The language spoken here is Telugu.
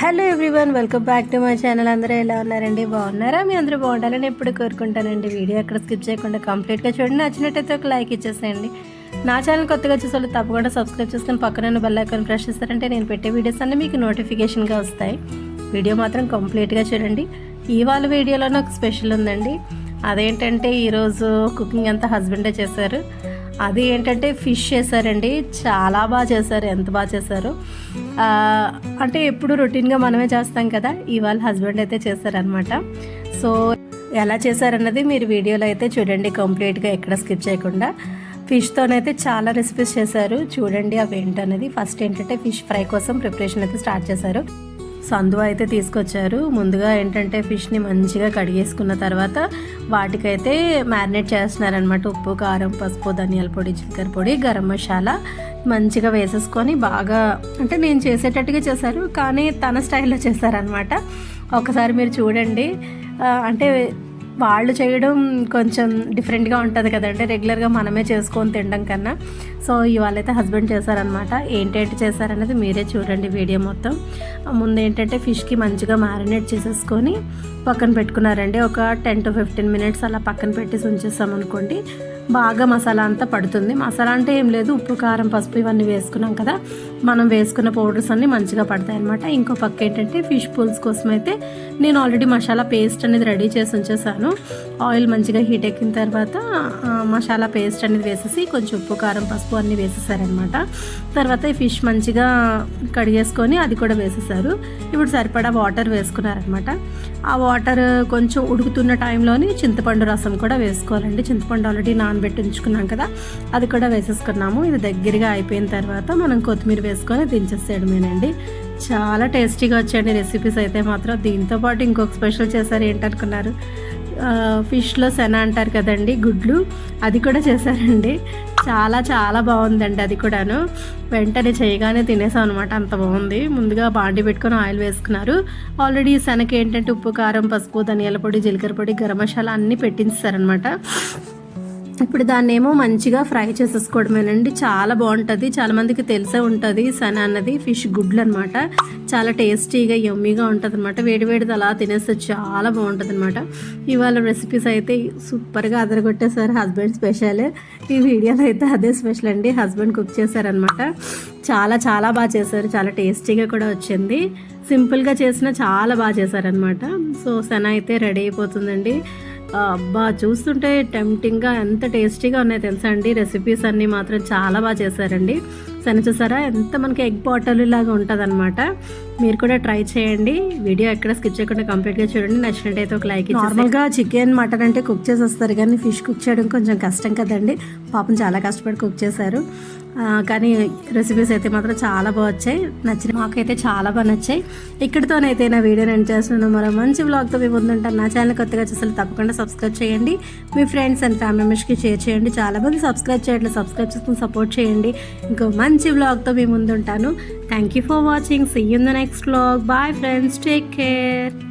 Hello everyone welcome back to my channel. అందరూ ఎలా ఉన్నారండి? బాగున్నారా? మీ అందరూ బాగుండాలని ఎప్పుడు కోరుకుంటానండి. వీడియో అక్కడ స్కిప్ చేయకుండా కంప్లీట్గా చూడండి. నచ్చినట్టయితే ఒక లైక్ ఇచ్చేసేయండి. నా ఛానల్ కొత్తగా వచ్చే వాళ్ళు తప్పకుండా సబ్స్క్రైబ్ చేసుకుని పక్కన బెల్ ఐకాన్ ప్రెస్ చేస్తారంటే నేను పెట్టే వీడియోస్ అన్నీ మీకు నోటిఫికేషన్గా వస్తాయి. వీడియో మాత్రం కంప్లీట్గా చూడండి. ఇవాళ వీడియోలోనే ఒక స్పెషల్ ఉందండి. అదేంటంటే ఈరోజు కుకింగ్ అంతా హస్బెండే చేశారు. అది ఏంటంటే ఫిష్ చేశారండి. చాలా బాగా చేశారు. ఎంత బాగా చేశారు? అంటే ఎప్పుడు రొటీన్గా మనమే చేస్తాం కదా. ఇవాళ హస్బెండ్ అయితే చేశారనమాట సో ఎలా చేశారన్నది మీరు వీడియోలో అయితే చూడండి. కంప్లీట్గా ఎక్కడ స్కిప్ చేయకుండా. ఫిష్తోనైతే చాలా రెసిపీస్ చేశారు. చూడండి అవి ఏంటనేది ఫస్ట్ ఏంటంటే ఫిష్ ఫ్రై కోసం ప్రిపరేషన్ అయితే స్టార్ట్ చేశారు. సందు అయితే తీసుకొచ్చారు. ముందుగా ఏంటంటే ఫిష్ని మంచిగా కడిగేసుకున్న తర్వాత వాటికైతే మ్యారినేట్ చేస్తున్నారనమాట ఉప్పు కారం పసుపు ధనియాల పొడి జీలకర్ర పొడి గరం మసాలా మంచిగా వేసేసుకొని బాగా అంటే నేను చేసేటట్టుగా చేశారు. కానీ తన స్టైల్లో చేశారనమాట ఒకసారి మీరు చూడండి. అంటే వాళ్ళు చేయడం కొంచెం డిఫరెంట్గా ఉంటుంది కదండి. రెగ్యులర్గా మనమే చేసుకొని తినడం కన్నా. సో ఇవాళైతే హస్బెండ్ చేశారనమాట ఏంటేంటి చేశారనేది మీరే చూడండి వీడియో మొత్తం. ముందు ఏంటంటే ఫిష్కి మంచిగా మ్యారినేట్ చేసేసుకొని పక్కన పెట్టుకున్నారండి. ఒక టెన్ టు ఫిఫ్టీన్ మినిట్స్ అలా పక్కన పెట్టేసి ఉంచేస్తాం అనుకోండి బాగా మసాలా అంతా పడుతుంది. మసాలా అంటే ఏం లేదు ఉప్పు కారం పసుపు ఇవన్నీ వేసుకున్నాం కదా. మనం వేసుకున్న పౌడర్స్ అన్నీ మంచిగా పడతాయి అనమాట ఇంకో పక్క ఏంటంటే ఫిష్ పూల్స్ కోసం అయితే నేను ఆల్రెడీ మసాలా పేస్ట్ అనేది రెడీ చేసి ఉంచేసాను. ఆయిల్ మంచిగా హీట్ ఎక్కిన తర్వాత మసాలా పేస్ట్ అనేది వేసేసి కొంచెం ఉప్పు కారం పసుపు అన్నీ వేసేసారనమాట తర్వాత ఈ ఫిష్ మంచిగా కడిగేసుకొని అది కూడా వేసేసారు. ఇప్పుడు సరిపడా వాటర్ వేసుకున్నారనమాట ఆ వాటర్ కొంచెం ఉడుకుతున్న టైంలోని చింతపండు రసం కూడా వేసుకోవాలండి. చింతపండు ఆల్రెడీ నాన్ నానబెట్టి ఉంచుకున్నాం కదా అది కూడా వేసేసుకున్నాము. ఇది దగ్గరగా అయిపోయిన తర్వాత మనం కొత్తిమీర వేసుకొని దించేసేయడమేనండి చాలా టేస్టీగా వచ్చాయండి రెసిపీస్ అయితే మాత్రం. దీంతో పాటు ఇంకొక స్పెషల్ చేశారు ఏంటనుకున్నారు? ఫిష్లో సెన అంటారు కదండి గుడ్లు. అది కూడా చేశారండి. చాలా చాలా బాగుందండి అది కూడాను. వెంటనే చేయగానే తినేసాం అనమాట అంత బాగుంది. ముందుగా బాండి పెట్టుకొని ఆయిల్ వేసుకున్నారు. ఆల్రెడీ శనగ ఏంటంటే ఉప్పు కారం పసుపు ధనియాల పొడి జీలకర్ర పొడి గరం మసాలా అన్నీ పెట్టించారనమాట ఇప్పుడు దాన్ని ఏమో మంచిగా ఫ్రై చేసేసుకోవడమేనండి. చాలా బాగుంటుంది. చాలా మందికి తెలిసే ఉంటుంది. సన అన్నది ఫిష్ గుడ్లు అనమాట చాలా టేస్టీగా యమ్మీగా ఉంటుంది అనమాట వేడివేడిది అలా తినేస్తే చాలా బాగుంటుంది అనమాట ఇవాళ రెసిపీస్ అయితే సూపర్గా అదరగొట్టేశారు హస్బెండ్ స్పెషల్. ఈ వీడియోలో అయితే అదే స్పెషల్ అండి. హస్బెండ్ కుక్ చేశారనమాట చాలా చాలా బాగా చేశారు. చాలా టేస్టీగా కూడా వచ్చింది. సింపుల్గా చేసిన చాలా బాగా చేశారనమాట సో సన అయితే రెడీ అయిపోతుందండి. అబ్బా చూస్తుంటే టెంప్టింగ్గా ఎంత టేస్టీగా ఉన్నాయి తెలుసా అండి? రెసిపీస్ అన్నీ మాత్రం చాలా బాగా చేశారండి. సరే చూసారా? ఎంత మనకి ఎగ్ బాటిల్ లాగా ఉంటుంది మీరు కూడా ట్రై చేయండి. వీడియో ఎక్కడ స్కిప్ చేయకుండా కంప్లీట్గా చూడండి. నచ్చినట్టయితే ఒక లైక్ నార్మల్గా చికెన్ మటన్ అంటే కుక్ చేసి వస్తారు కానీ ఫిష్ కుక్ చేయడం కొంచెం కష్టం కదండి. పాపం చాలా కష్టపడి కుక్ చేశారు. కానీ రెసిపీస్ అయితే మాత్రం చాలా బాగా వచ్చాయి. నచ్చిన మాకైతే చాలా బాగా నచ్చాయి. ఇక్కడితోనైతే నా వీడియో ఎండ్ చేస్తున్నాను. మరో మంచి వ్లాగ్తో మీ ముందుంటాను నా ఛానల్ కొత్తగా చూస్తే తప్పకుండా సబ్స్క్రైబ్ చేయండి. మీ ఫ్రెండ్స్ అండ్ ఫ్యామిలీ మెంబర్స్కి షేర్ చేయండి. చాలా మంది సబ్స్క్రైబ్ చేయట్లేదు. సబ్స్క్రైబ్ చేసుకుని సపోర్ట్ చేయండి. ఇంకో మంచి వ్లాగ్తో మీ ముందుంటాను thank you for watching see in the next vlog bye friends take care